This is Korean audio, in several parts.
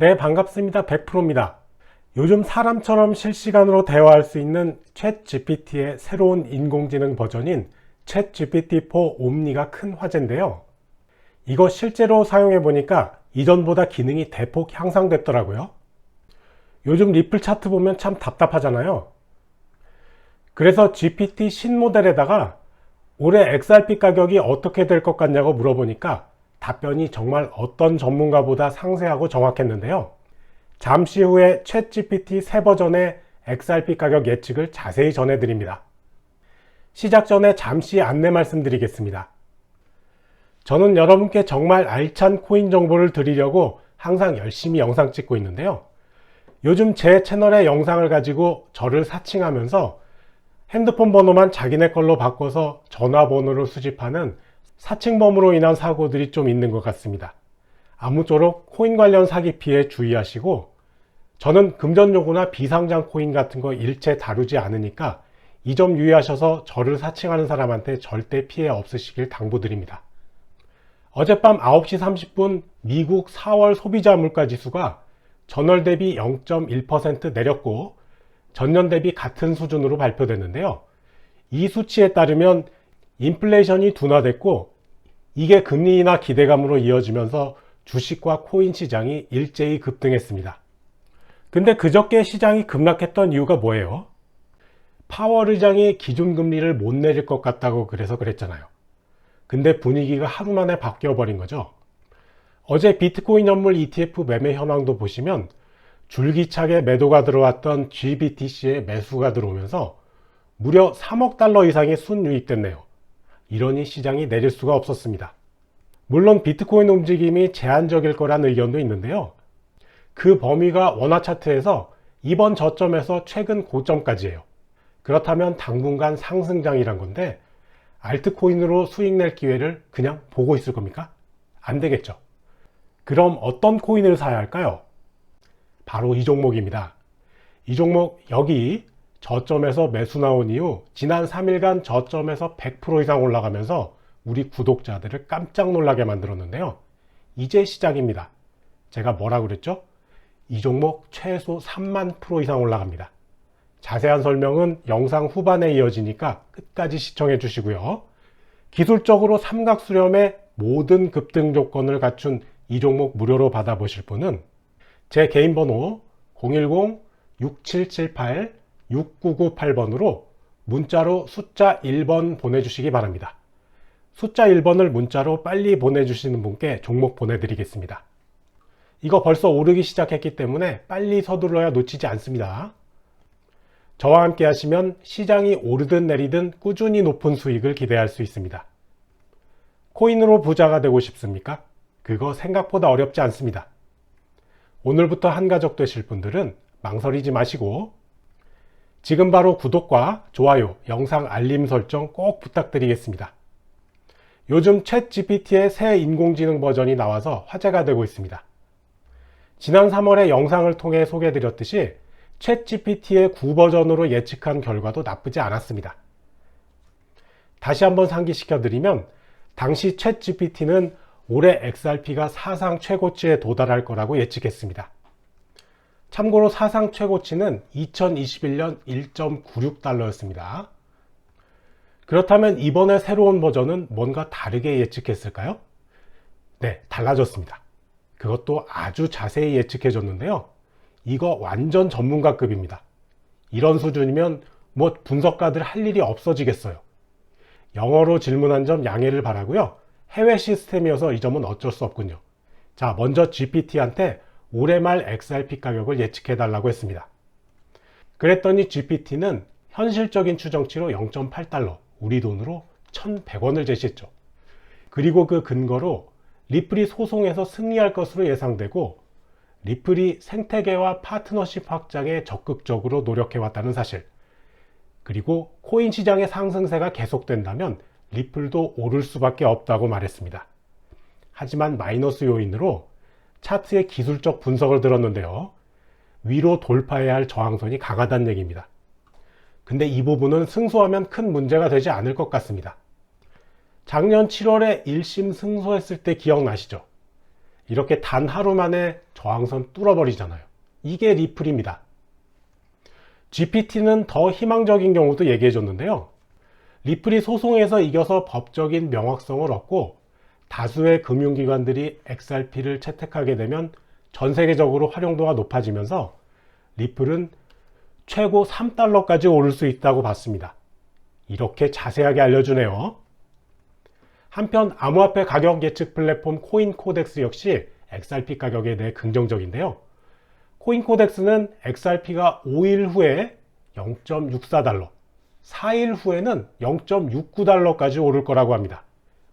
네, 반갑습니다. 100%입니다. 요즘 사람처럼 실시간으로 대화할 수 있는 챗 GPT의 새로운 인공지능 버전인 챗 GPT-4 옴니가 큰 화제인데요. 이거 실제로 사용해 보니까 이전보다 기능이 대폭 향상됐더라고요. 요즘 리플 차트 보면 참 답답하잖아요. 그래서 GPT 신모델에다가 올해 XRP 가격이 어떻게 될 것 같냐고 물어보니까 답변이 정말 어떤 전문가보다 상세하고 정확했는데요. 잠시 후에 챗 GPT 새 버전의 XRP 가격 예측을 자세히 전해드립니다. 시작 전에 잠시 안내 말씀드리겠습니다. 저는 여러분께 정말 알찬 코인 정보를 드리려고 항상 열심히 영상 찍고 있는데요. 요즘 제 채널의 영상을 가지고 저를 사칭하면서 핸드폰 번호만 자기네 걸로 바꿔서 전화번호를 수집하는 사칭범으로 인한 사고들이 좀 있는 것 같습니다. 아무쪼록 코인 관련 사기 피해 주의하시고 저는 금전 요구나 비상장 코인 같은 거 일체 다루지 않으니까 이 점 유의하셔서 저를 사칭하는 사람한테 절대 피해 없으시길 당부드립니다. 어젯밤 9시 30분 미국 4월 소비자 물가 지수가 전월 대비 0.1% 내렸고 전년 대비 같은 수준으로 발표됐는데요. 이 수치에 따르면 인플레이션이 둔화됐고 이게 금리 인하 기대감으로 이어지면서 주식과 코인 시장이 일제히 급등했습니다. 근데 그저께 시장이 급락했던 이유가 뭐예요? 파월 의장이 기준금리를 못 내릴 것 같다고 그래서 그랬잖아요. 근데 분위기가 하루 만에 바뀌어 버린 거죠. 어제 비트코인 연물 ETF 매매 현황도 보시면 줄기차게 매도가 들어왔던 GBTC에 매수가 들어오면서 무려 3억 달러 이상이 순유입됐네요. 이러니 시장이 내릴 수가 없었습니다. 물론 비트코인 움직임이 제한적일 거란 의견도 있는데요. 그 범위가 원화 차트에서 이번 저점에서 최근 고점까지예요. 그렇다면 당분간 상승장이란 건데 알트코인으로 수익 낼 기회를 그냥 보고 있을 겁니까? 안 되겠죠. 그럼 어떤 코인을 사야 할까요? 바로 이 종목입니다. 이 종목 여기 저점에서 매수 나온 이후 지난 3일간 저점에서 100% 이상 올라가면서 우리 구독자들을 깜짝 놀라게 만들었는데요. 이제 시작입니다. 제가 뭐라 그랬죠? 이 종목 최소 3만 프로 이상 올라갑니다. 자세한 설명은 영상 후반에 이어지니까 끝까지 시청해 주시고요. 기술적으로 삼각 수렴의 모든 급등 조건을 갖춘 이 종목 무료로 받아보실 분은 제 개인 번호 010-6778-6998번으로 문자로 숫자 1번 보내주시기 바랍니다. 숫자 1번을 문자로 빨리 보내주시는 분께 종목 보내드리겠습니다. 이거 벌써 오르기 시작했기 때문에 빨리 서둘러야 놓치지 않습니다. 저와 함께 하시면 시장이 오르든 내리든 꾸준히 높은 수익을 기대할 수 있습니다. 코인으로 부자가 되고 싶습니까? 그거 생각보다 어렵지 않습니다. 오늘부터 한 가족 되실 분들은 망설이지 마시고 지금 바로 구독과 좋아요, 영상 알림 설정 꼭 부탁드리겠습니다. 요즘 챗 GPT의 새 인공지능 버전이 나와서 화제가 되고 있습니다. 지난 3월에 영상을 통해 소개드렸듯이 챗 GPT의 9버전으로 예측한 결과도 나쁘지 않았습니다. 다시 한번 상기시켜 드리면 당시 챗 GPT는 올해 XRP가 사상 최고치에 도달할 거라고 예측했습니다. 참고로 사상 최고치는 2021년 1.96달러였습니다. 그렇다면 이번에 새로운 버전은 뭔가 다르게 예측했을까요? 네, 달라졌습니다. 그것도 아주 자세히 예측해 줬는데요. 이거 완전 전문가급입니다. 이런 수준이면 뭐 분석가들 할 일이 없어지겠어요. 영어로 질문한 점 양해를 바라고요. 해외 시스템이어서 이 점은 어쩔 수 없군요. 자, 먼저 GPT한테 올해 말 XRP 가격을 예측해 달라고 했습니다. 그랬더니 GPT는 현실적인 추정치로 0.8달러, 우리 돈으로 1,100원을 제시했죠. 그리고 그 근거로 리플이 소송에서 승리할 것으로 예상되고 리플이 생태계와 파트너십 확장에 적극적으로 노력해왔다는 사실, 그리고 코인 시장의 상승세가 계속된다면 리플도 오를 수밖에 없다고 말했습니다. 하지만 마이너스 요인으로 차트의 기술적 분석을 들었는데요. 위로 돌파해야 할 저항선이 강하다는 얘기입니다. 근데 이 부분은 승소하면 큰 문제가 되지 않을 것 같습니다. 작년 7월에 1심 승소했을 때 기억나시죠? 이렇게 단 하루 만에 저항선 뚫어버리잖아요. 이게 리플입니다. GPT는 더 희망적인 경우도 얘기해 줬는데요. 리플이 소송에서 이겨서 법적인 명확성을 얻고 다수의 금융기관들이 XRP를 채택하게 되면 전 세계적으로 활용도가 높아지면서 리플은 최고 3달러까지 오를 수 있다고 봤습니다. 이렇게 자세하게 알려주네요. 한편 암호화폐 가격 예측 플랫폼 코인 코덱스 역시 XRP 가격에 대해 긍정적인데요. 코인 코덱스는 XRP가 5일 후에 0.64달러, 4일 후에는 0.69달러까지 오를 거라고 합니다.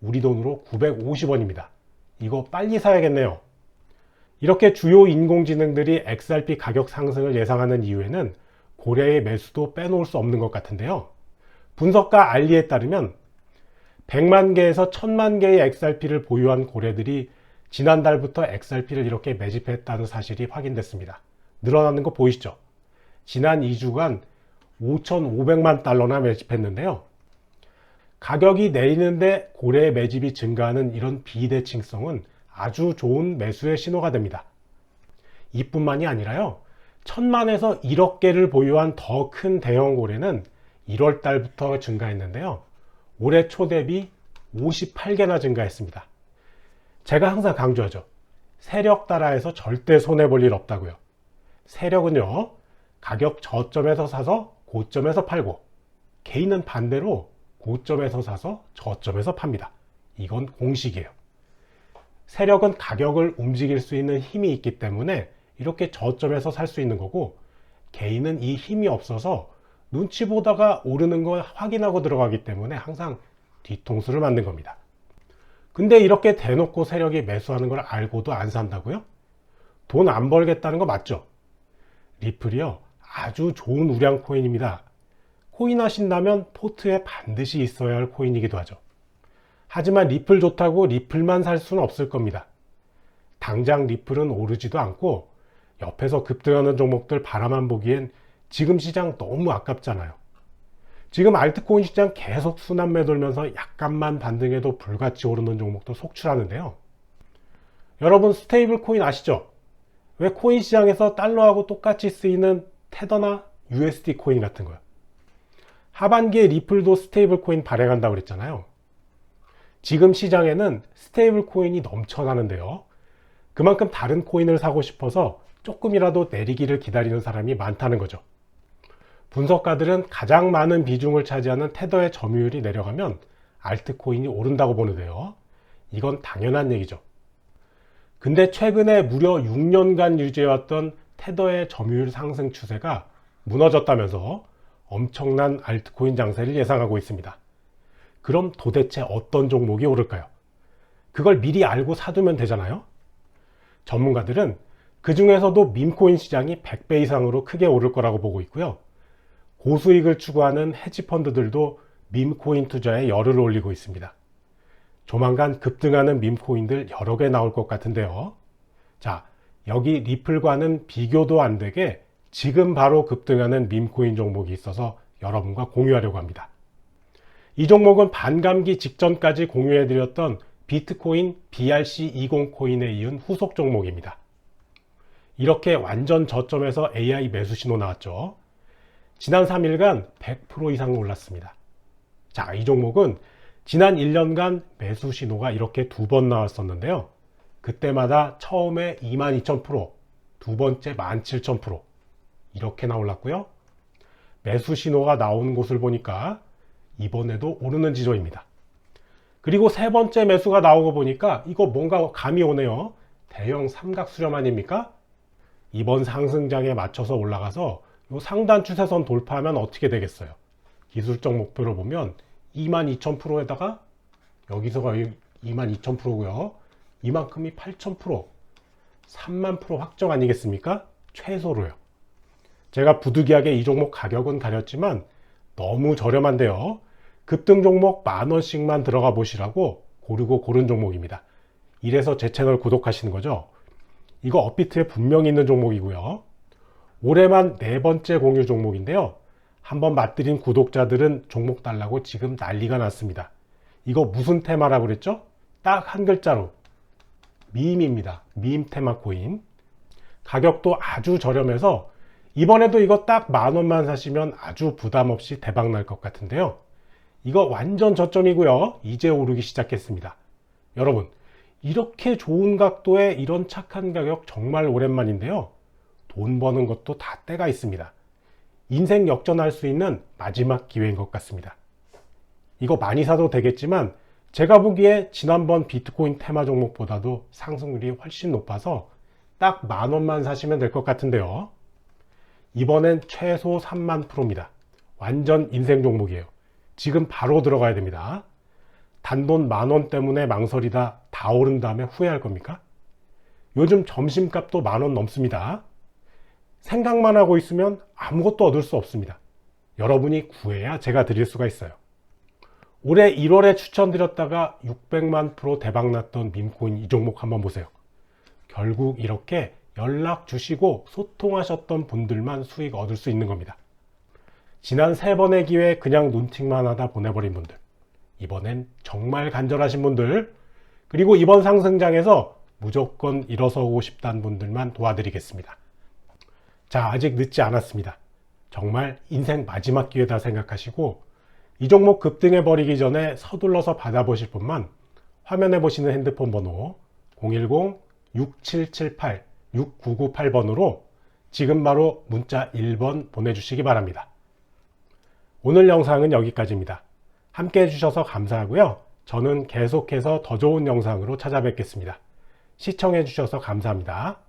우리 돈으로 950원입니다. 이거 빨리 사야겠네요. 이렇게 주요 인공지능들이 XRP 가격 상승을 예상하는 이유에는 고래의 매수도 빼놓을 수 없는 것 같은데요. 분석가 알리에 따르면 100만 개에서 1000만 개의 XRP를 보유한 고래들이 지난달부터 XRP를 이렇게 매집했다는 사실이 확인됐습니다. 늘어나는 거 보이시죠? 지난 2주간 5,500만 달러나 매집했는데요. 가격이 내리는데 고래의 매집이 증가하는 이런 비대칭성은 아주 좋은 매수의 신호가 됩니다. 이뿐만이 아니라요. 천만에서 1억 개를 보유한 더 큰 대형 고래는 1월 달부터 증가했는데요. 올해 초 대비 58개나 증가했습니다. 제가 항상 강조하죠. 세력 따라해서 절대 손해볼 일 없다고요. 세력은요, 가격 저점에서 사서 고점에서 팔고, 개인은 반대로 고점에서 사서 저점에서 팝니다. 이건 공식이에요. 세력은 가격을 움직일 수 있는 힘이 있기 때문에 이렇게 저점에서 살 수 있는 거고, 개인은 이 힘이 없어서 눈치 보다가 오르는 걸 확인하고 들어가기 때문에 항상 뒤통수를 맞는 겁니다. 근데 이렇게 대놓고 세력이 매수하는 걸 알고도 안 산다고요? 돈 안 벌겠다는 거 맞죠? 리플이요. 아주 좋은 우량 코인입니다. 코인 하신다면 포트에 반드시 있어야 할 코인이기도 하죠. 하지만 리플 좋다고 리플만 살 수는 없을 겁니다. 당장 리플은 오르지도 않고 옆에서 급등하는 종목들 바라만 보기엔 지금 시장 너무 아깝잖아요. 지금 알트코인 시장 계속 순환매 돌면서 약간만 반등해도 불같이 오르는 종목도 속출하는데요. 여러분 스테이블 코인 아시죠? 왜 코인 시장에서 달러하고 똑같이 쓰이는 테더나 USD 코인 같은 거요. 하반기에 리플도 스테이블 코인 발행한다고 그랬잖아요. 지금 시장에는 스테이블 코인이 넘쳐나는데요. 그만큼 다른 코인을 사고 싶어서 조금이라도 내리기를 기다리는 사람이 많다는 거죠. 분석가들은 가장 많은 비중을 차지하는 테더의 점유율이 내려가면 알트코인이 오른다고 보는데요. 이건 당연한 얘기죠. 근데 최근에 무려 6년간 유지해왔던 테더의 점유율 상승 추세가 무너졌다면서 엄청난 알트코인 장세를 예상하고 있습니다. 그럼 도대체 어떤 종목이 오를까요? 그걸 미리 알고 사두면 되잖아요? 전문가들은 그 중에서도 밈코인 시장이 100배 이상으로 크게 오를 거라고 보고 있고요. 고수익을 추구하는 헤지펀드들도 밈코인 투자에 열을 올리고 있습니다. 조만간 급등하는 밈코인들 여러 개 나올 것 같은데요. 자, 여기 리플과는 비교도 안 되게 지금 바로 급등하는 밈코인 종목이 있어서 여러분과 공유하려고 합니다. 이 종목은 반감기 직전까지 공유해드렸던 비트코인 BRC20 코인에 이은 후속 종목입니다. 이렇게 완전 저점에서 AI 매수 신호 나왔죠. 지난 3일간 100% 이상 올랐습니다. 자, 이 종목은 지난 1년간 매수 신호가 이렇게 두 번 나왔었는데요. 그때마다 처음에 22,000%, 두 번째 17,000% 이렇게 나 올랐고요. 매수 신호가 나온 곳을 보니까 이번에도 오르는 지조입니다. 그리고 세 번째 매수가 나오고 보니까 이거 뭔가 감이 오네요. 대형 삼각 수렴 아닙니까? 이번 상승장에 맞춰서 올라가서 요 상단 추세선 돌파하면 어떻게 되겠어요? 기술적 목표를 보면 22,000%에다가 여기서가 22,000%고요. 이만큼이 8,000%, 3만 프로 확정 아니겠습니까? 최소로요. 제가 부득이하게 이 종목 가격은 가렸지만 너무 저렴한데요. 급등 종목 만 원씩만 들어가 보시라고 고르고 고른 종목입니다. 이래서 제 채널 구독하시는 거죠. 이거 업비트에 분명히 있는 종목이고요. 올해만 네 번째 공유 종목인데요. 한번 맛들인 구독자들은 종목 달라고 지금 난리가 났습니다. 이거 무슨 테마라고 그랬죠? 딱 한 글자로 밈입니다. 밈 테마 코인. 가격도 아주 저렴해서 이번에도 이거 딱 만 원만 사시면 아주 부담 없이 대박 날 것 같은데요. 이거 완전 저점이고요. 이제 오르기 시작했습니다. 여러분, 이렇게 좋은 각도에 이런 착한 가격 정말 오랜만인데요. 돈 버는 것도 다 때가 있습니다. 인생 역전할 수 있는 마지막 기회인 것 같습니다. 이거 많이 사도 되겠지만 제가 보기에 지난번 비트코인 테마 종목보다도 상승률이 훨씬 높아서 딱 만 원만 사시면 될 것 같은데요. 이번엔 최소 3만 프로입니다. 완전 인생 종목이에요. 지금 바로 들어가야 됩니다. 단돈 만 원 때문에 망설이다 다 오른 다음에 후회할 겁니까? 요즘 점심값도 만 원 넘습니다. 생각만 하고 있으면 아무것도 얻을 수 없습니다. 여러분이 구해야 제가 드릴 수가 있어요. 올해 1월에 추천드렸다가 600만 프로 대박났던 밈코인 이 종목 한번 보세요. 결국 이렇게 연락 주시고 소통하셨던 분들만 수익 얻을 수 있는 겁니다. 지난 세 번의 기회 그냥 눈팅만 하다 보내버린 분들, 이번엔 정말 간절하신 분들, 그리고 이번 상승장에서 무조건 일어서고 싶다는 분들만 도와드리겠습니다. 자, 아직 늦지 않았습니다. 정말 인생 마지막 기회다 생각하시고 이 종목 급등해 버리기 전에 서둘러서 받아보실 분만 화면에 보시는 핸드폰 번호 010-6778-6998번으로 지금 바로 문자 1번 보내주시기 바랍니다. 오늘 영상은 여기까지입니다. 함께 해주셔서 감사하고요. 저는 계속해서 더 좋은 영상으로 찾아뵙겠습니다. 시청해주셔서 감사합니다.